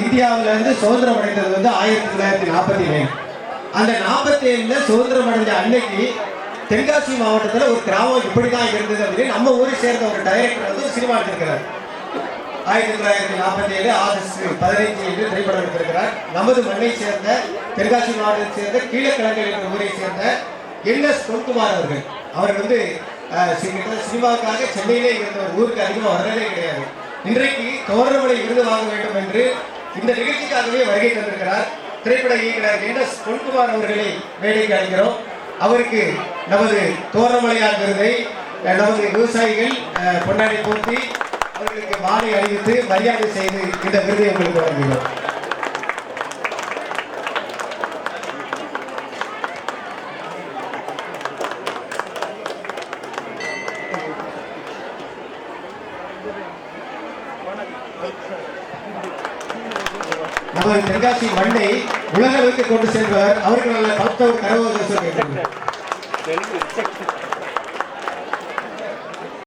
இந்தியாவுல இருந்து சுதந்திரம் அடைந்தது வந்து ஆயிரத்தி தொள்ளாயிரத்தி நாற்பத்தி ஏழு அந்த நாற்பத்தி ஏழுல சுதந்திரம் அடைஞ்ச அன்னைக்கு தென்காசி மாவட்டத்தில் ஒரு கிராமம் இப்படி தான் இருந்தது அப்படின்னு நம்ம ஊரை சேர்ந்த ஒரு டைரக்டர் வந்து சினிமா எடுத்திருக்கிறார். ஆயிரத்தி தொள்ளாயிரத்தி நாற்பத்தி ஏழு ஆகஸ்ட் பதினைஞ்சு என்று திரைப்படம் எடுத்திருக்கிறார். நமது மண்ணை சேர்ந்த தென்காசி மாவட்டத்தை சேர்ந்த கீழக்கிழங்கல் என்ற ஊரை சேர்ந்த என் எஸ் பொன்குமார் அவர்கள். அவர் வந்து சினிமாவுக்காக சென்னையிலே இருந்த ஒரு ஊருக்கு அதிகமாக வர்றதே கிடையாது. இன்றைக்கு தோரணமலை விருது வாங்க வேண்டும் என்று இந்த நிகழ்ச்சிக்காகவே வருகை தந்திருக்கிறார் திரைப்பட இயக்குனர் என் எஸ் பொன்குமார் அவர்களை மேடைக்கு அழைக்கிறோம் அவருக்கு நமது தோரணமலையார் விருதை நமது விவசாயிகள் அஹ், போட்டி அவர்களுக்கு மாலை அணிவித்து மரியாதை செய்து இந்த விருதை உங்களுக்கு வழங்குகிறோம். நமது தென்காசி மண்ணை உலக அளவுக்கு கொண்டு செல்பவர் அவர்கள் நல்ல பக்தவர் கரவோக